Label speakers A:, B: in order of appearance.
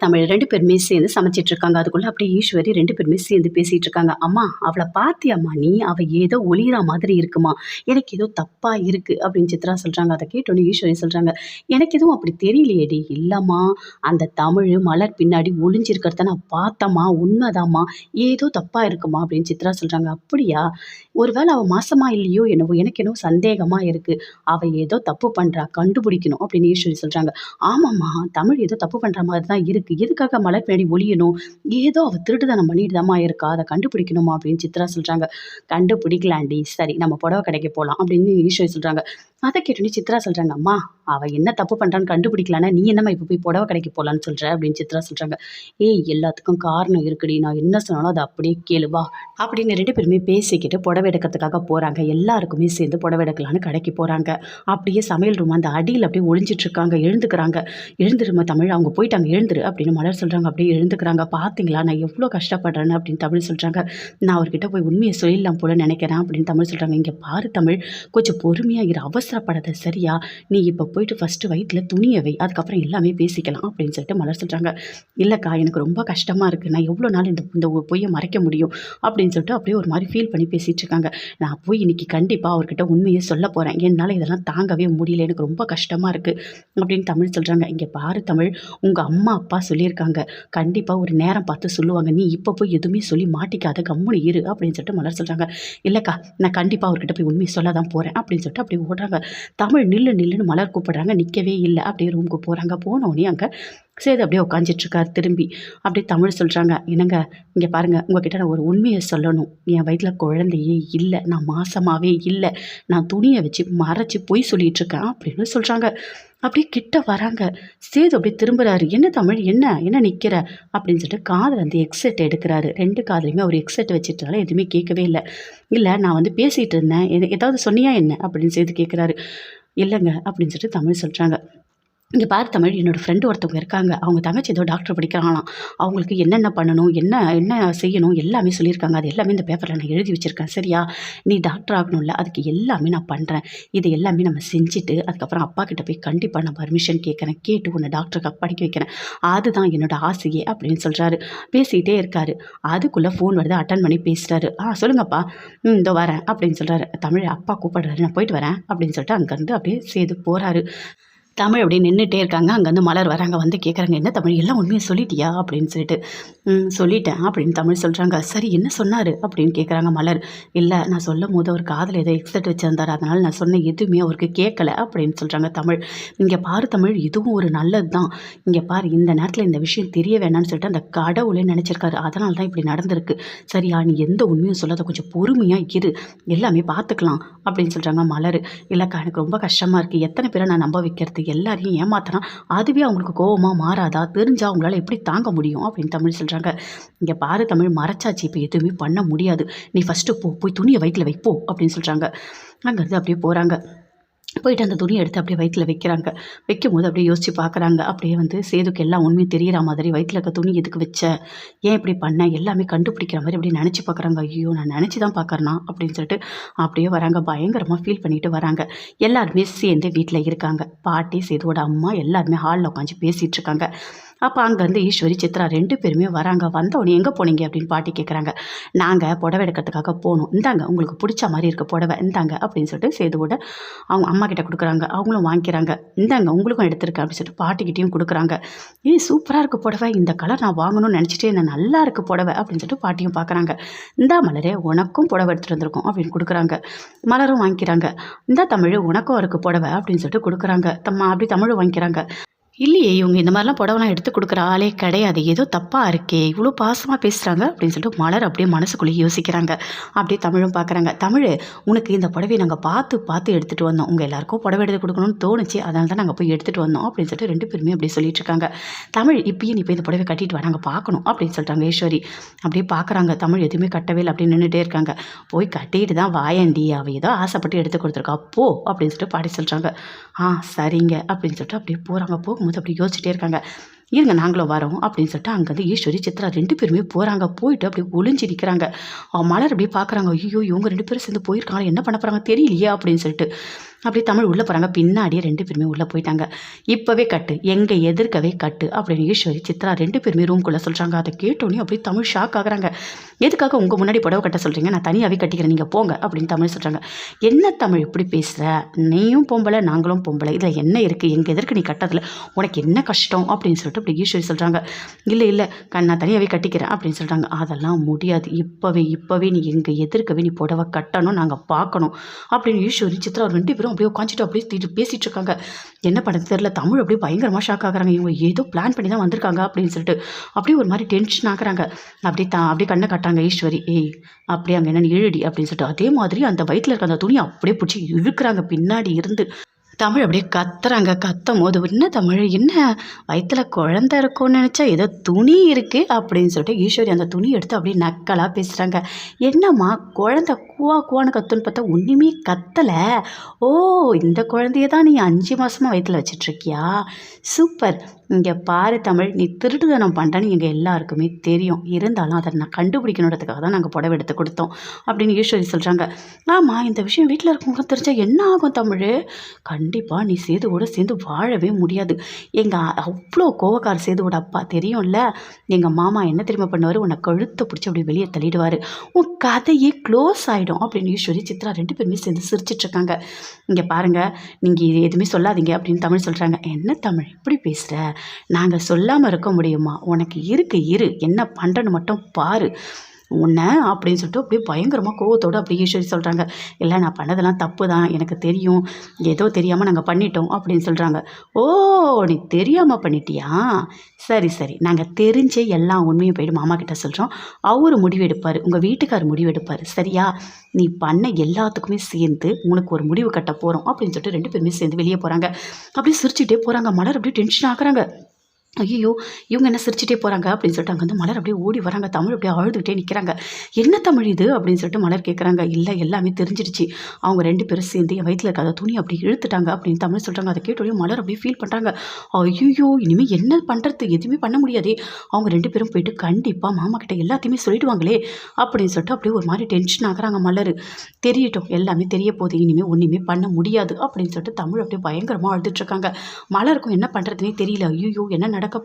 A: தமிழ் ரெண்டு பேருமே சேர்ந்து சமைச்சிட்டு இருக்காங்க. அதுக்குள்ள அப்படியே ஈஸ்வரி ரெண்டு பேருமே சேர்ந்து பேசிட்டு இருக்காங்க. அம்மா அவளை பாத்தியாம்மா நீ அவ ஏதோ ஒளிகிற மாதிரி இருக்குமா? எனக்கு ஏதோ தப்பா இருக்கு அப்படின்னு சித்ரா சொல்றாங்க. அதை கேட்டோன்னே ஈஸ்வரி சொல்றாங்க எனக்கு எதுவும் அப்படி தெரியலையேடி இல்லம்மா அந்த தமிழ் மலர் பின்னாடி ஒளிஞ்சிருக்கிறத நான் பார்த்தம்மா உண்மைதாம்மா. ஏதோ தப்பா இருக்குமா? அப்படின்னு சித்ரா சொல்றாங்க. அப்படியா? ஒருவேளை அவள் மாசமா இல்லையோ என்னவோ எனக்கு என்னவோ சந்தேகமா இருக்கு. அவள் ஏதோ தப்பு பண்றா கண்டுபிடிக்கணும் அப்படின்னு ஈஸ்வரி சொல்றாங்க. ஆமாம்மா தமிழ் ஏதோ தப்பு பண்ற மாதிரி தான் இருக்கு. எதுக்காக மலர் பின்னாடி ஒளியணும் ஏதோ அவள் திருட்டுத்தனம் பண்ணிட்டுதாம்மா இருக்கா? அதை கண்டுபிடிக்கணுமா அப்படின்னு சித்ரா சொல்றாங்க. கண்டுபிடிக்கலாண்டி. சரி நம்ம புடவை கடைக்கு போகலாம் அப்படின்னு ஈஸ்வரி சொல்றாங்க. அதை கேட்டோன்னே சித்ரா சொல்றாங்க அம்மா அவ என்ன தப்பு பண்றான்னு கண்டுபிடிக்கலான்னா நீ என்னம்மா இப்போ போய் புடவை கடைக்கு போகலான்னு சொல்ற? அப்படின்னு சித்ரா சொல்றாங்க. ஏய் எல்லாத்துக்கும் காரணம் இருக்குடி. நான் என்ன சொன்னாலும் அதை அப்படியே கேளுவா அப்படின்னு ரெண்டு பேருமே பேசிக்கிட்டு புடவை எடுக்கிறதுக்காக போகிறாங்க எல்லாருக்குமே சேர்ந்து புடவை எடுக்கலான்னு கடைக்கு போகிறாங்க அப்படியே சமையல் ரூம் அந்த அடியில் அப்படியே ஒழிஞ்சிட்ருக்காங்க எழுந்துக்கிறாங்க. எழுந்துருமா தமிழ் அவங்க போயிட்டாங்க. எழுந்துரு அப்படின்னு மலர் சொல்கிறாங்க அப்படியே எழுந்துக்கிறாங்க. பார்த்தீங்களா நான் எவ்வளோ கஷ்டப்படுறேன்னு அப்படின்னு தமிழ் சொல்கிறாங்க நான் அவர்கிட்ட போய் உண்மையை சொல்லிடலாம் போல நினைக்கிறேன் அப்படின்னு தமிழ் சொல்கிறாங்க இங்கே பாரு தமிழ் கொஞ்சம் பொறுமையாக இரு. அவசரப்படாத. சரியா? நீ இப்போ போயிட்டு ஃபஸ்ட்டு வயிற்றில் துணியை வை. அதுக்கப்புறம் எல்லாமே பேசிக்கலாம் அப்படின்னு சொல்லிட்டு மலர் சொல்கிறாங்க இல்லைக்கா எனக்கு ரொம்ப கஷ்டமாக இருக்குது நான் எவ்வளோ நாள் இந்த இந்த பொய்யை மறைக்க முடியும்? அப்படின்னு சொல்லிட்டு அப்படியே ஒரு மாதிரி ஃபீல் பண்ணி பேசிகிட்டு இருக்காங்க நான் போய் இன்னைக்கு கண்டிப்பாக அவர்கிட்ட உண்மையை சொல்ல போகிறேன் என்னால் இதெல்லாம் தாங்கவே முடியல. எனக்கு ரொம்ப கஷ்டமாக இருக்குது அப்படின்னு தமிழ் சொல்கிறாங்க இங்கே பாரு தமிழ் உங்கள் அம்மா அப்பா சொல்லியிருக்காங்க. கண்டிப்பாக ஒரு நேரம் பார்த்து சொல்லுவாங்க. நீ இப்போ போய் எதுவுமே சொல்லி மாட்டிக்காத. கம்முனு இரு அப்படின்னு சொல்லிட்டு மலர் சொல்கிறாங்க இல்லைக்கா நான் கண்டிப்பாக அவர்கிட்ட போய் உண்மையை சொல்ல தான் போகிறேன் அப்படின்னு சொல்லிட்டு அப்படியே ஓடுறாங்க. தமிழ் நில்லு நில்லுன்னு மலர் கூப்பிடுறாங்க. நிற்கவே இல்லை. அப்படியே ரூமுக்கு போகிறாங்க போனோடனே அங்கே சேது அப்படியே உட்காந்துட்ருக்கார் திரும்பி அப்படியே தமிழ் சொல்கிறாங்க என்னங்க இங்கே பாருங்கள் உங்ககிட்ட நான் ஒரு உண்மையை சொல்லணும். என் வயிற்றில் குழந்தையே இல்லை நான் மாசமாகவே இல்லை. நான் துணியை வச்சு மறைச்சி பொய் சொல்லிகிட்ருக்கேன் இருக்கேன் அப்படின்னு சொல்கிறாங்க அப்படியே கிட்ட வராங்க. சேது அப்படியே திரும்புகிறாரு என்ன தமிழ்? என்ன? என்ன நிற்கிற அப்படின்னு சொல்லிட்டு காதில் வந்து எக்ஸெட் எடுக்கிறாரு. ரெண்டு காதுலையுமே அவர் எக்ஸெட் வச்சுட்டால எதுவுமே கேட்கவே இல்லை. இல்லை நான் வந்து பேசிகிட்டு இருந்தேன். எதாவது சொன்னியா என்ன? அப்படின்னு சேது கேட்குறாரு இல்லைங்க அப்படின்னு சொல்லிட்டு தமிழ் சொல்கிறாங்க இங்கே பார் தமிழ் என்னோடய ஃப்ரெண்டு ஒருத்தவங்க இருக்காங்க. அவங்க தங்கச்சி ஏதோ டாக்டர் படிக்கிறாங்களாம் அவங்களுக்கு என்னென்ன பண்ணணும் என்ன என்ன செய்யணும் எல்லாமே சொல்லியிருக்காங்க. அது எல்லாமே இந்த பேப்பரில் நான் எழுதி வச்சுருக்கேன். சரியா? நீ டாக்டர் ஆகணும்ல. அதுக்கு எல்லாமே நான் பண்ணுறேன் இது எல்லாமே நம்ம செஞ்சுட்டு அதுக்கப்புறம் அப்பா கிட்ட போய் கண்டிப்பாக நான் பர்மிஷன் கேட்குறேன். கேட்டு உன்னை டாக்டருக்கு படிக்க வைக்கிறேன். அதுதான் என்னோடய ஆசையே அப்படின்னு சொல்கிறாரு பேசிக்கிட்டே இருக்காரு. அதுக்குள்ளே ஃபோன் வருது. அட்டன் பண்ணி பேசுகிறாரு ஆ சொல்லுங்கப்பா. ம் இதோ வரேன். அப்படின்னு சொல்கிறாரு தமிழ் அப்பா கூப்பிடுறாரு. நான் போயிட்டு வரேன். அப்படின்னு சொல்லிட்டு அங்கேருந்து அப்படியே சேர்த்து போகிறாரு தமிழ் அப்படி நின்றுட்டே இருக்காங்க. அங்கேருந்து மலர் வராங்க. வந்து கேட்குறாங்க என்ன தமிழ்? எல்லாம் உண்மையை சொல்லிட்டியா? அப்படின்னு சொல்லிட்டு சொல்லிட்டேன் அப்படின்னு தமிழ் சொல்கிறாங்க சரி என்ன சொன்னார்? அப்படின்னு கேட்குறாங்க மலர். இல்லை நான் சொல்லும் போது அவர் காதில் ஏதோ எக்ஸட் வச்சுருந்தார். அதனால் நான் சொன்ன எதுவுமே அவருக்கு கேட்கல அப்படின்னு சொல்கிறாங்க தமிழ். இங்கே பாரு தமிழ் இதுவும் ஒரு நல்லது தான் இங்கே பார் இந்த நேரத்தில் இந்த விஷயம் தெரிய வேணாம்னு சொல்லிட்டு அந்த கடவுளே நினச்சிருக்காரு. அதனால தான் இப்படி நடந்திருக்கு. சரியா நீ எந்த உண்மையும் சொல்லாத. கொஞ்சம் பொறுமையாக இரு. எல்லாமே பார்த்துக்கலாம் அப்படின்னு சொல்கிறாங்க மலர். இல்லைக்கா எனக்கு ரொம்ப கஷ்டமாக இருக்குது எத்தனை பேரை நான் நம்ப வைக்கிறது? எல்லாரையும் ஏமாத்தினா அதுவே அவங்களுக்கு கோவமாக மாறாதா? தெரிஞ்சால் அவங்களால எப்படி தாங்க முடியும்? அப்படின்னு தமிழ் சொல்கிறாங்க இங்கே பாரு தமிழ் மறைச்சாச்சு. இப்போ எதுவுமே பண்ண முடியாது. நீ ஃபஸ்ட்டு போ போய் துணியை வயிற்றில் வைப்போ அப்படின்னு சொல்கிறாங்க அங்கேருந்து அப்படியே போகிறாங்க போயிட்டு அந்த துணியை எடுத்து அப்படியே வயிற்றில் வைக்கிறாங்க. வைக்கும் போது அப்படியே யோசித்து பார்க்குறாங்க. அப்படியே வந்து சேதுக்கு எல்லாம் உண்மையும் தெரிகிற மாதிரி வயிற்றில் இருக்க துணி எதுக்கு வச்ச? ஏன் இப்படி பண்ணேன் எல்லாமே கண்டுபிடிக்கிற மாதிரி அப்படியே நினச்சி பார்க்குறாங்க. ஐயோ நான் நினச்சி தான் பார்க்குறேனா? அப்படின்னு சொல்லிட்டு அப்படியே வராங்க. பயங்கரமாக ஃபீல் பண்ணிட்டு வராங்க. எல்லாருமே சேர்ந்து வீட்டில் இருக்காங்க. பாட்டி சேதுவோட அம்மா எல்லாருமே ஹாலில் உட்காந்து பேசிகிட்டு இருக்காங்க. அப்போ அங்கேருந்து ஈஸ்வரி சித்ரா ரெண்டு பேருமே வராங்க. வந்தவொடனே எங்கே போனீங்க அப்படின்னு பாட்டி கேட்குறாங்க நாங்கள் புடவை எடுக்கிறதுக்காக போகணும் இந்தாங்க உங்களுக்கு பிடிச்ச மாதிரி இருக்க புடவை. இந்தாங்க அப்படின்னு சொல்லிட்டு சேதுவோட அவங்க அம்மா கிட்ட கொடுக்குறாங்க. அவங்களும் வாங்கிக்கிறாங்க. இந்தாங்க உங்களுக்கும் எடுத்திருக்கேன் அப்படின்னு சொல்லிட்டு பாட்டிக்கிட்டையும் கொடுக்குறாங்க. ஏ சூப்பராக இருக்குது புடவை. இந்த கலர் நான் வாங்கணும்னு நினச்சிட்டு நான் நல்லா இருக்குது புடவை அப்படின்னு சொல்லிட்டு பாட்டியும் பார்க்குறாங்க இந்தா மலரே உனக்கும் புடவை எடுத்துகிட்டு வந்திருக்கோம் அப்படின்னு கொடுக்குறாங்க. மலரும் வாங்கிக்கிறாங்க. இந்த தமிழ் உனக்கும் இருக்குது புடவை அப்படின்னு சொல்லிட்டு கொடுக்குறாங்க. தம்மா அப்படி தமிழும் வாங்கிக்கிறாங்க. இல்லையே இவங்க இந்த மாதிரிலாம் புடவெல்லாம் எடுத்து கொடுக்குற ஆளே கிடையாது. ஏதோ தப்பாக இருக்கே இவ்வளோ பாசமாக பேசுகிறாங்க அப்படின்னு சொல்லிட்டு மலர் அப்படியே மனசுக்குள்ளேயே யோசிக்கிறாங்க. அப்படியே தமிழும் பார்க்குறாங்க. தமிழ் உனக்கு இந்த புடவையை நாங்கள் பார்த்து பார்த்து எடுத்துகிட்டு வந்தோம். உங்கள் எல்லாருக்கும் புடவை எடுத்து கொடுக்கணும்னு தோணுச்சு. அதனால தான் நாங்கள் போய் எடுத்துகிட்டு வந்தோம். அப்படின்னு சொல்லிட்டு ரெண்டு பேருமே அப்படியே சொல்லிட்டு இருக்காங்க. தமிழ் இப்பயும் நீ இப்போ இந்த புடவை கட்டிட்டு வா. நாங்கள் பார்க்கணும். அப்படின்னு சொல்லிட்டாங்க ஈஸ்வரி அப்படியே பார்க்குறாங்க. தமிழ் எதுவுமே கட்டவே இல்லை. அப்படின்னு நின்றுட்டே இருக்காங்க. போய் கட்டிட்டு தான் வாயண்டி. அவள் ஏதோ ஆசைப்பட்டு எடுத்து கொடுத்துருக்கா. போ. அப்படின்னு சொல்லிட்டு பாடி சொல்கிறாங்க ஆ சரிங்க. அப்படின்னு சொல்லிட்டு அப்படியே போகிறாங்க போகும்போது அப்படி யோசிச்சுட்டே இருக்காங்க. இருங்க நாங்களும் வரோம் அப்படின்னு சொல்லிட்டு அங்கேருந்து ஈஸ்வரி சித்ரா ரெண்டு பேருமே போகிறாங்க போயிட்டு அப்படியே ஒளிஞ்சு நிற்கிறாங்க மலர் அப்படியே பார்க்குறாங்க ஐயோ இவங்க ரெண்டு பேரும் சேர்ந்து போயிருக்காங்க என்ன பண்ண போகிறாங்க தெரியலையே அப்படின்னு சொல்லிட்டு அப்படி தமிழ் உள்ளே போகிறாங்க பின்னாடியே ரெண்டு பேருமே உள்ளே போயிட்டாங்க. இப்போவே கட்டு. எங்கே எதிர்க்கவே கட்டு அப்படின்னு ஈஸ்வரி சித்ரா ரெண்டு பேருமே ரூம்குள்ளே சொல்கிறாங்க அதை கேட்டோன்னே அப்படியே தமிழ் ஷாக் ஆகுறாங்க. எதுக்காக உங்கள் முன்னாடி புடவை கட்ட சொல்கிறீங்க நான் தனியாகவே கட்டிக்கிறேன். நீங்கள் போங்க அப்படின்னு தமிழ் சொல்கிறாங்க என்ன தமிழ் இப்படி பேசுகிற நீயும் பொம்பளை நாங்களும் பொம்பளை. இதில் என்ன இருக்குது எங்கள் எதற்கு நீ கட்டதில்? உனக்கு என்ன கஷ்டம்? அப்படின்னு சொல்லிட்டு அப்படி ஈஸ்வரி சொல்கிறாங்க இல்லை இல்லை. கண் நான் தனியாகவே கட்டிக்கிறேன் அப்படின்னு சொல்கிறாங்க அதெல்லாம் முடியாது. இப்போவே இப்போவே நீ எங்கள் எதிர்க்கவே நீ புடவை கட்டணும். நாங்கள் பார்க்கணும் அப்படின்னு ஈஸ்வரி சித்ரா ரெண்டு பேரும் அப்படியே உட்காந்துட்டு அப்படியே திட்டு பேசிகிட்டு இருக்காங்க. என்ன பண்ணுறது தெரில தமிழ் அப்படியே பயங்கரமாக ஷாக் ஆகுறாங்க. இவங்க ஏதோ பிளான் பண்ணி தான் வந்திருக்காங்க அப்படின்னு சொல்லிட்டு அப்படியே ஒரு மாதிரி டென்ஷன் ஆகுறாங்க. அப்படியே தா அப்படியே கண்ணை கட்டாங்க ஈஸ்வரி. ஏய் அப்படியே அங்கே என்னென்னு இழுடி அப்படின்னு சொல்லிட்டு அதே மாதிரி அந்த வயிற்றில் இருக்க அந்த துணி அப்படியே பிடிச்சி இழுக்கிறாங்க. பின்னாடி இருந்து தமிழ் அப்படியே கத்துறாங்க. கத்தும் போது என்ன தமிழ்? என்ன? வயிற்றுல குழந்த இருக்கும்னு நினச்சா ஏதோ துணி இருக்குது அப்படின்னு சொல்லிட்டு ஈஸ்வரி அந்த துணி எடுத்து அப்படியே நக்கலாக பேசுகிறாங்க என்னம்மா? குழந்த கூவா கூவான்னு கத்துன்னு பார்த்தா ஒன்றுமே கத்தலை. ஓ இந்த குழந்தைய தான் நீ அஞ்சு மாதமாக வயிற்றில் வச்சிட்ருக்கியா சூப்பர். இங்கே பாரு தமிழ் நீ திருட்டுத்தனம் பண்ணுறேன்னு எங்கள் எல்லாருக்குமே தெரியும். இருந்தாலும் அதை நான் கண்டுபிடிக்கணுன்றதுக்காக தான் நாங்கள் புடவை எடுத்து கொடுத்தோம் அப்படின்னு ஈஸ்வரி சொல்கிறாங்க ஆமாம் இந்த விஷயம் வீட்டில் இருக்கவங்க தெரிஞ்சால் என்ன ஆகும் தமிழ்? கண்டிப்பாக நீ சேதுவோட சேர்ந்து வாழவே முடியாது. எங்கள் அவ்வளோ கோவக்கார சேதுவோட அப்பா தெரியும்ல? எங்கள் மாமா என்ன தெரியுமா பண்ணுவார்? உன்னை கழுத்தை பிடிச்சி அப்படி வெளியே தள்ளிடுவார். உன் கதையே க்ளோஸ் ஆகிடும் அப்படின்னு ஈஸ்வரி சித்ரா ரெண்டு பேருமே சேர்ந்து சிரிச்சிட்ருக்காங்க இங்கே பாருங்கள் நீங்கள் எதுவுமே சொல்லாதீங்க அப்படின்னு தமிழ் சொல்கிறாங்க என்ன தமிழ் இப்படி பேசுகிற நாங்கள் சொல்லாமல் இருக்க முடியுமா? உனக்கு இருக்கு இரு. என்ன பண்ணுறன்னு மட்டும் பாரு. உன்னை அப்படின்னு சொல்லிட்டு அப்படியே பயங்கரமாக கோவத்தோடு அப்படியே ஈஸ்வரி சொல்கிறாங்க இல்லை நான் பண்ணதெல்லாம் தப்பு தான் எனக்கு தெரியும். ஏதோ தெரியாமல் நாங்கள் பண்ணிட்டோம் அப்படின்னு சொல்கிறாங்க ஓ நீ தெரியாமல் பண்ணிட்டியா? சரி சரி. நாங்கள் தெரிஞ்சே எல்லா உண்மையும் போயிட்டு மாமா கிட்ட சொல்கிறோம் அவர் முடிவெடுப்பார் உங்கள் வீட்டுக்கார் முடிவெடுப்பார் சரியா? நீ பண்ண எல்லாத்துக்குமே சேர்ந்து உனக்கு ஒரு முடிவு கட்ட போகிறோம் அப்படின்னு சொல்லிட்டு ரெண்டு பேருமே சேர்ந்து வெளியே போகிறாங்க அப்படியே சிரிச்சுட்டே போகிறாங்க மலர் அப்படியே டென்ஷன் ஆகுறாங்க. ஐயோ இவங்க என்ன சிரிச்சிட்டே போகிறாங்க அப்படின்னு சொல்லிட்டு அங்கே வந்து மலர் அப்படியே ஓடி வராங்க. தமிழ் அப்படியே அழுதுகிட்டே நிற்கிறாங்க என்ன தமிழ் இது? அப்படின்னு சொல்லிட்டு மலர் கேட்குறாங்க இல்லை எல்லாமே தெரிஞ்சிடுச்சு. அவங்க ரெண்டு பேரும் சேர்ந்து என் வயிற்றில் இருக்காத துணி அப்படி இழுத்துட்டாங்க. அப்படின்னு தமிழ் சொல்கிறாங்க அதை கேட்டோடய மலர் அப்படியே ஃபீல் பண்ணுறாங்க ஐயோ இனிமேல் என்ன பண்ணுறது எதுவுமே பண்ண முடியாதே. அவங்க ரெண்டு பேரும் போயிட்டு கண்டிப்பாக மாமா கிட்ட எல்லாத்தையுமே சொல்லிடுவாங்களே. அப்படின்னு சொல்லிட்டு அப்படியே ஒரு மாதிரி டென்ஷன் ஆகிறாங்க மலர். தெரியட்டும். எல்லாமே தெரிய போகுது. இனிமேல் ஒன்றுமே பண்ண முடியாது. அப்படின்னு சொல்லிட்டு தமிழ் அப்படியே பயங்கரமாக அழுதுட்ருக்காங்க மலருக்கும் என்ன பண்ணுறதுனே தெரியல. ஐயோ என்ன కనక